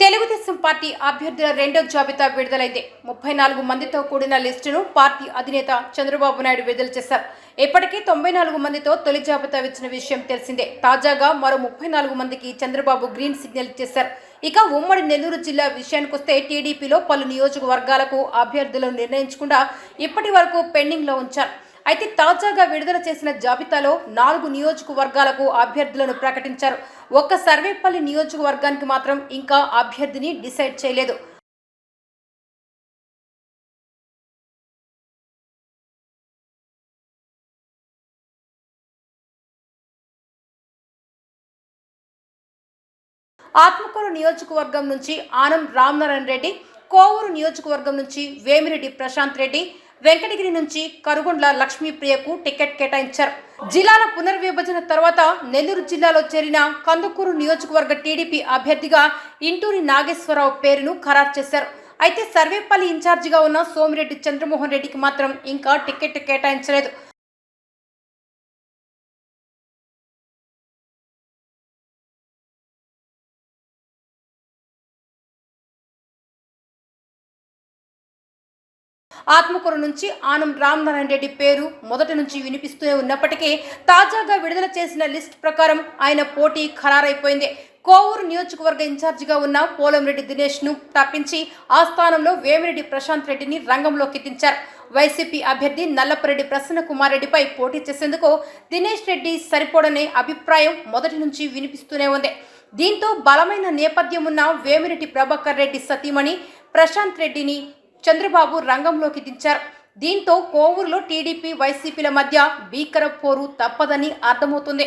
Telugu Desam party అభ్యర్థుల రెండో జాబితా విడుదలైంది. ముప్పై నాలుగు మందితో కూడిన లిస్టును పార్టీ అధినేత చంద్రబాబు నాయుడు విడుదల చేశారు. ఇప్పటికే తొంభై నాలుగు మందితో తొలి జాబితా ఇచ్చిన విషయం తెలిసిందే. తాజాగా మరో ముప్పై నాలుగు మందికి చంద్రబాబు గ్రీన్ సిగ్నల్ ఇచ్చేశారు. ఇక ఉమ్మడి నెల్లూరు జిల్లా విషయానికొస్తే టీడీపీలో పలు నియోజకవర్గాలకు అభ్యర్థులను నిర్ణయించకుండా ఇప్పటి వరకు పెండింగ్లో ఉంచారు. అయితే తాజాగా విడుదల చేసిన జాబితాలో నాలుగు నియోజకవర్గాలకు అభ్యర్థులను ప్రకటించారు. ఒక్క సర్వేపల్లి నియోజకవర్గానికి మాత్రం ఇంకా అభ్యర్థిని డిసైడ్ చేయలేదు. ఆత్మకూరు నియోజకవర్గం నుంచి ఆనం రామనారాయణ రెడ్డి కోవూరు నియోజకవర్గం నుంచి వేమిరెడ్డి ప్రశాంత్ రెడ్డి వెంకటగిరి నుంచి కరుగొండ్ల లక్ష్మీప్రియకు టికెట్ కేటాయించారు. జిల్లాల పునర్విభజన తర్వాత నెల్లూరు జిల్లాలో చేరిన కందుకూరు నియోజకవర్గ టీడీపీ అభ్యర్థిగా ఇంటూరి నాగేశ్వరరావు పేరును ఖరారు చేశారు. అయితే సర్వేపల్లి ఇన్ఛార్జిగా ఉన్న సోమిరెడ్డి చంద్రమోహన్ రెడ్డికి మాత్రం ఇంకా టికెట్ కేటాయించలేదు. ఆత్మకూరు నుంచి ఆనం రామనారాయణ రెడ్డి పేరు మొదటి నుంచి వినిపిస్తూనే ఉన్నప్పటికీ తాజాగా విడుదల చేసిన లిస్ట్ ప్రకారం ఆయన పోటీ ఖరారైపోయింది. కోవూరు నియోజకవర్గ ఇన్ఛార్జిగా ఉన్న పోలంరెడ్డి దినేష్ను తప్పించి ఆ స్థానంలో వేమిరెడ్డి ప్రశాంత్ రెడ్డిని రంగంలోకి దించారు. వైసీపీ అభ్యర్థి నల్లపరెడ్డి ప్రసన్న కుమార్ రెడ్డిపై పోటీ చేసేందుకు దినేష్ రెడ్డి సరిపోడనే అభిప్రాయం మొదటి నుంచి వినిపిస్తూనే ఉంది. దీంతో బలమైన నేపథ్యం ఉన్న వేమిరెడ్డి ప్రభాకర్ రెడ్డి సతీమణి ప్రశాంత్ రెడ్డిని చంద్రబాబు రంగంలోకి దించారు. దీంతో కోవూరులో టీడీపీ వైసీపీల మధ్య భీకర పోరు తప్పదని అర్థమవుతుంది.